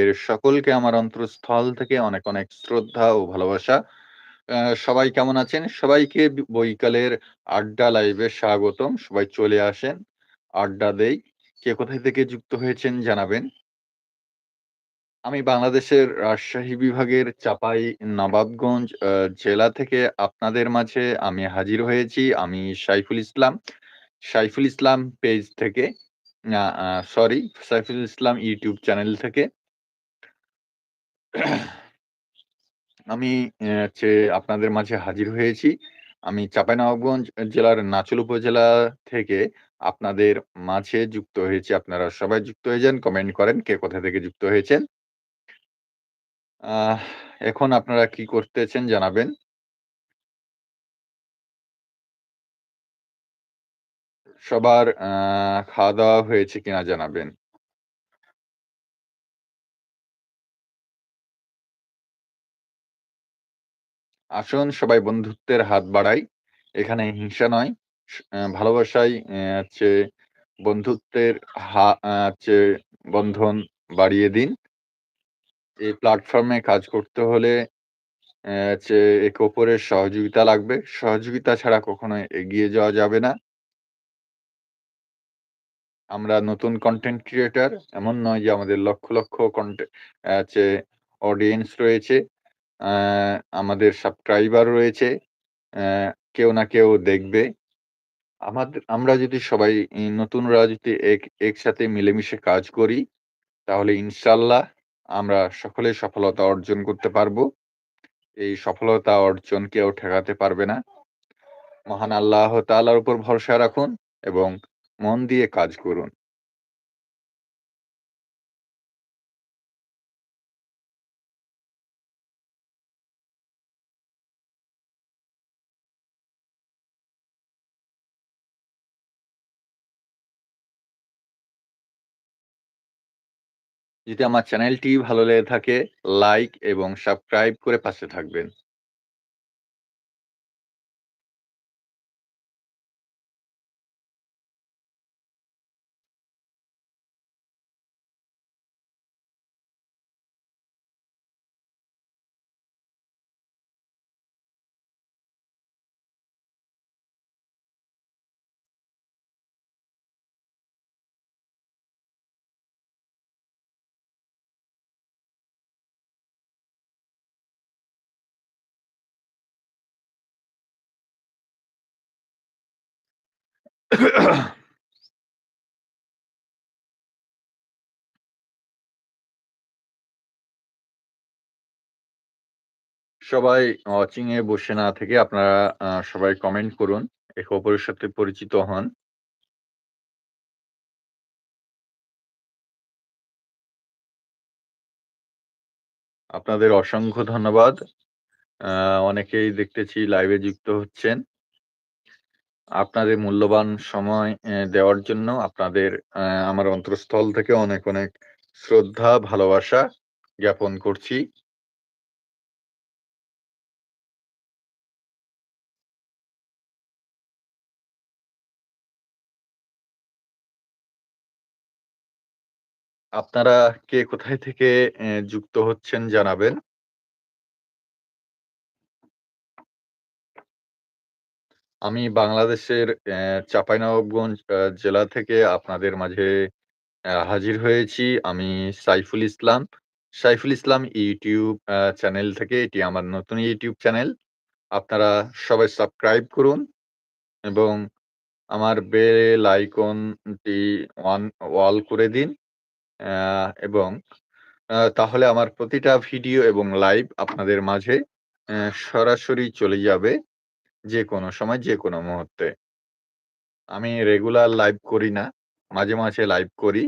এর সকলকে আমার অন্তরস্থল থেকে অনেক, অনেক শ্রদ্ধা ও ভালোবাসা। সবাই কেমন আছেন? সবাইকে বৈকালের আড্ডা লাইভে স্বাগতম। সবাই চলে আসেন, আড্ডা দেই। কে কোথায় থেকে যুক্ত হয়েছেন জানাবেন। আমি বাংলাদেশের রাজশাহী বিভাগের চাপাই নবাবগঞ্জ জেলা থেকে আপনাদের মাঝে আমি হাজির হয়েছি। আমি সাইফুল ইসলাম। সাইফুল ইসলাম পেজ থেকে sorry Saiful Islam YouTube channel থেকে। আমি হচ্ছে আপনাদের মাঝে হাজির হয়েছি। আমি চাঁপাইনবাবগঞ্জ জেলার নাচুল উপজেলা থেকে আপনাদের মাঝে যুক্ত হয়েছি। আপনারা সবাই যুক্ত হয়ে যান, কমেন্ট করেন কে কোথা থেকে যুক্ত হয়েছেন। আহ এখন আপনারা কি করতেছেন জানাবেন। সবার খাওয়া-দাওয়া হয়েছে কিনা জানাবেন। আসুন সবাই বন্ধুত্বের হাত বাড়াই। এখানে হিংসা নয়। ভালোবাসায় হচ্ছে বন্ধুত্বের হচ্ছে বন্ধন বাড়িয়ে দিন। এই প্ল্যাটফর্মে কাজ করতে হলে হচ্ছে একে অপরের সহযোগিতা লাগবে। সহযোগিতা ছাড়া কখনোই এগিয়ে যাওয়া যাবে না। আমরা নতুন কন্টেন্ট ক্রিয়েটর। এমন নয় যে আমাদের লক্ষ, লক্ষ কন্টে অ্যা হচ্ছে অডিয়েন্স রয়েছে। আমাদের সাবস্ক্রাইবার রয়েছে। কেউ না কেউ দেখবে। আমাদের আমরা যদি সবাই নতুনরা যদি এক একসাথে মিলেমিশে কাজ করি, তাহলে ইনশাআল্লাহ আমরা সকলে সফলতা অর্জন করতে পারব। এই সফলতা অর্জন কেউ ঠেকাতে পারবে না। মহান আল্লাহ তাআলার উপর ভরসা রাখুন এবং মন দিয়ে কাজ করুন। যদি আমার চ্যানেলটি ভালো লেগে থাকে লাইক এবং সাবস্ক্রাইব করে পাশে থাকবেন। সবাই ওয়াচিং এ বসে না থেকে আপনারা সবাই কমেন্ট করুন। একে অপরের সাথে পরিচিত হন। আপনাদের অসংখ্য ধন্যবাদ। অনেকেই দেখতেছি লাইভে যুক্ত হচ্ছেন। আপনাদের মূল্যবান সময় দেওয়ার জন্য আপনাদের আমার অন্তরস্থল থেকে অনেক, অনেক শ্রদ্ধা, ভালোবাসা জ্ঞাপন করছি। আপনারা কে কোথায় থেকে যুক্ত হচ্ছেন জানাবেন। আমি বাংলাদেশের অ্যা চাঁপাইনবাবগঞ্জ জেলা থেকে আপনাদের মাঝে হাজির হয়েছি। আমি সাইফুল ইসলাম। সাইফুল ইসলাম ইউটিউব চ্যানেল থেকে এটি আমার নতুন ইউটিউব চ্যানেল। আপনারা সবাই সাবস্ক্রাইব করুন এবং আমার বেল আইকনটি অন অল করে দিন। এবং তাহলে আমার প্রতিটা ভিডিও এবং লাইভ আপনাদের মাঝে সরাসরি চলে যাবে। যেকোনো সময় যেকোনো মুহূর্তে। আমি রেগুলার লাইভ করি না। মাঝে, মাঝে লাইভ করি।